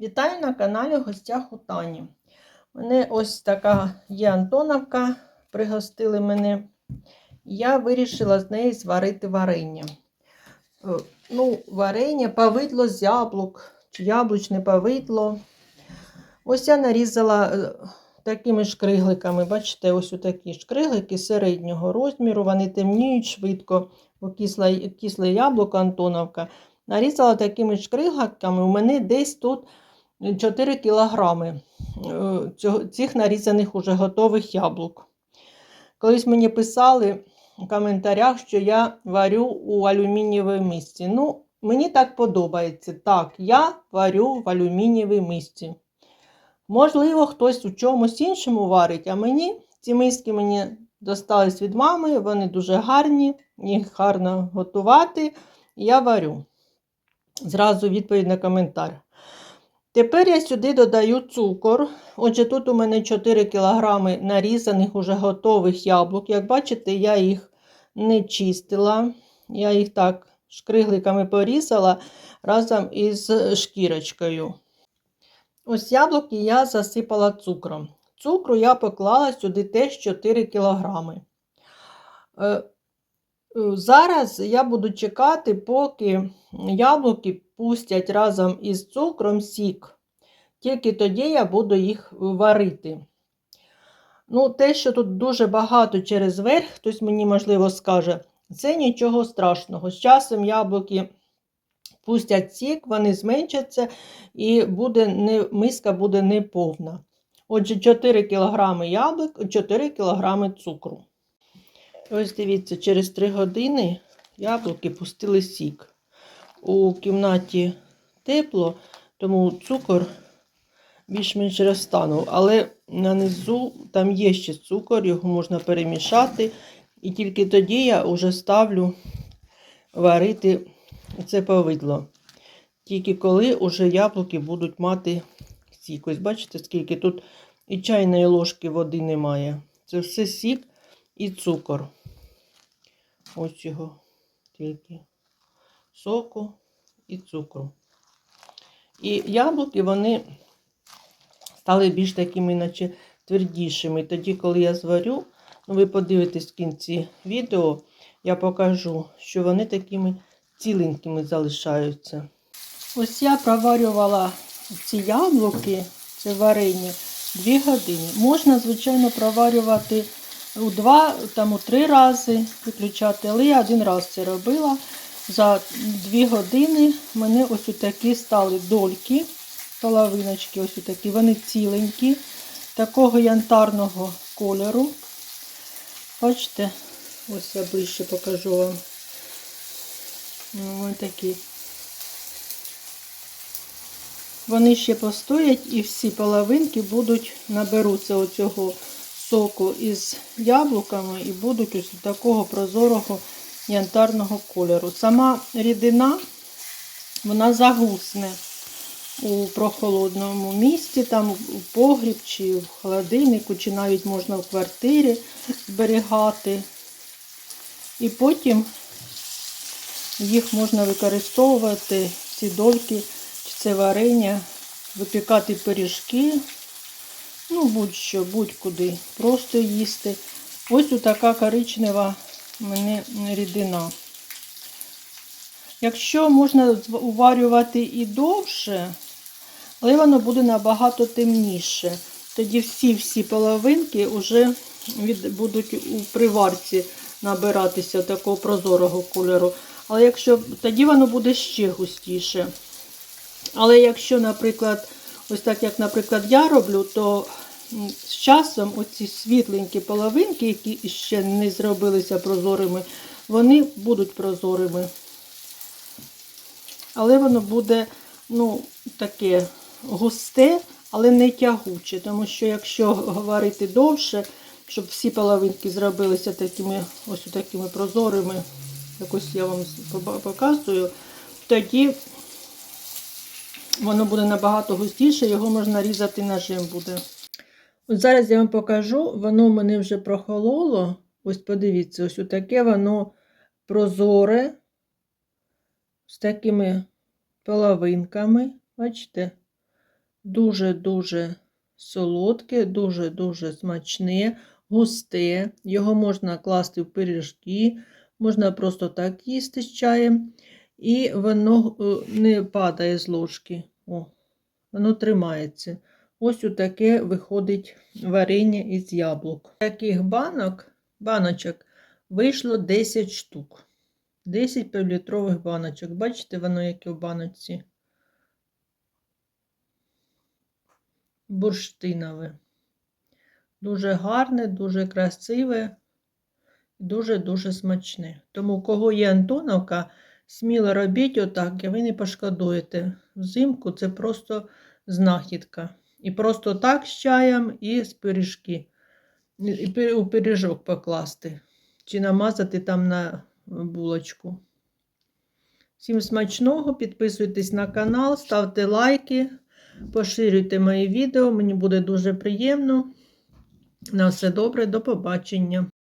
Вітаю на каналі гостях у мене ось така є Антоновка, пригостили мене. Я вирішила з неї зварити варення. Е, Ну, варення, повидло з яблук, чи яблучне повидло. Ось я нарізала е, такими шкригликами. Бачите, ось такі шкриглики середнього розміру. Вони темніють швидко, бо кисле, кисле яблуко Антоновка. Нарізала такими шкригликами. У мене десь тут 4 кілограми е, цих нарізаних уже готових яблук. Колись мені писали в коментарях, що я варю у алюмінієвій мисці. Ну, мені так подобається. Так, я варю в алюмінієвій мисці. Можливо, хтось у чомусь іншому варить, а мені ці миски мені достались від мами, вони дуже гарні, їх гарно готувати. Я варю. Зразу відповідь на коментар. Тепер я сюди додаю цукор. Отже, тут у мене 4 кг нарізаних уже готових яблук. Як бачите, я їх не чистила. Я їх так шкригликами порізала разом із шкірочкою. Ось яблуки я засипала цукром. Цукру я поклала сюди теж 4 кг. Е, Зараз я буду чекати, поки яблуки пустять разом із цукром сік. Тільки тоді я буду їх варити. Ну, те, що тут дуже багато через верх, хтось мені, можливо, скаже, це нічого страшного. З часом яблуки пустять сік, вони зменшаться і буде не, миска буде неповна. Отже, 4 кг яблук, 4 кг цукру. Ось дивіться, через 3 години яблуки пустили сік. У кімнаті тепло, тому цукор більш-менш розтанув. Але нанизу там є ще цукор, його можна перемішати. І тільки тоді я вже ставлю варити це повидло. Тільки коли вже яблуки будуть мати сік. Ось бачите, скільки тут і чайної ложки води немає. Це все сік і цукор. Ось його тільки соку і цукру. І яблуки вони стали більш такими, наче твердішими. Тоді, коли я зварю, ну ви подивитесь в кінці відео, я покажу, що вони такими ціленькими залишаються. Ось я проварювала ці яблуки, це варення, 2 години. Можна, звичайно, проварювати у два, там у три рази виключати, але я один раз це робила. За 2 години в мене ось такі стали дольки, половиночки, ось такі, вони ціленькі, такого янтарного кольору. Бачите, ось я ближче покажу вам. Ось такі. Вони ще постоять і всі половинки будуть наберуться оцього соку із яблуками і будуть ось такого прозорого янтарного кольору. Сама рідина, вона загусне у прохолодному місці, там у погріб, чи в холодильнику, чи навіть можна в квартирі зберігати. І потім їх можна використовувати, ці дольки, чи це варення, випікати пиріжки, ну будь-що, будь-куди, просто їсти. Ось така коричнева в мене рідина. Якщо можна уварювати і довше, але воно буде набагато темніше. Тоді всі-всі половинки вже від, будуть у приварці набиратися такого прозорого кольору. Але якщо тоді воно буде ще густіше. Але якщо, наприклад, ось так, як, наприклад, я роблю, то з часом оці світленькі половинки, які ще не зробилися прозорими, вони будуть прозорими. Але воно буде, ну, таке густе, але не тягуче. Тому що якщо говорити довше, щоб всі половинки зробилися такими ось такими прозорими, якось я вам показую, тоді воно буде набагато густіше, його можна різати ножем буде. От зараз я вам покажу, воно в мене вже прохололо. Ось подивіться, ось таке воно прозоре, з такими половинками. Бачите? Дуже-дуже солодке, дуже-дуже смачне, густе. Його можна класти в пиріжки, можна просто так їсти з чаєм. І воно е, не падає з ложки. О, воно тримається. Ось таке виходить варення із яблук. Таких банок, баночок вийшло 10 штук. 10 півлітрових баночок. Бачите, воно яке в баночці? Бурштинове. Дуже гарне, дуже красиве, дуже-дуже смачне. Тому, у кого є Антоновка, сміло робіть отак, і ви не пошкодуєте. Взимку це просто знахідка. І просто так з чаєм і з пиріжки. І у пиріжок покласти. Чи намазати там на булочку. Всім смачного, підписуйтесь на канал, ставте лайки, поширюйте мої відео, мені буде дуже приємно. На все добре, до побачення.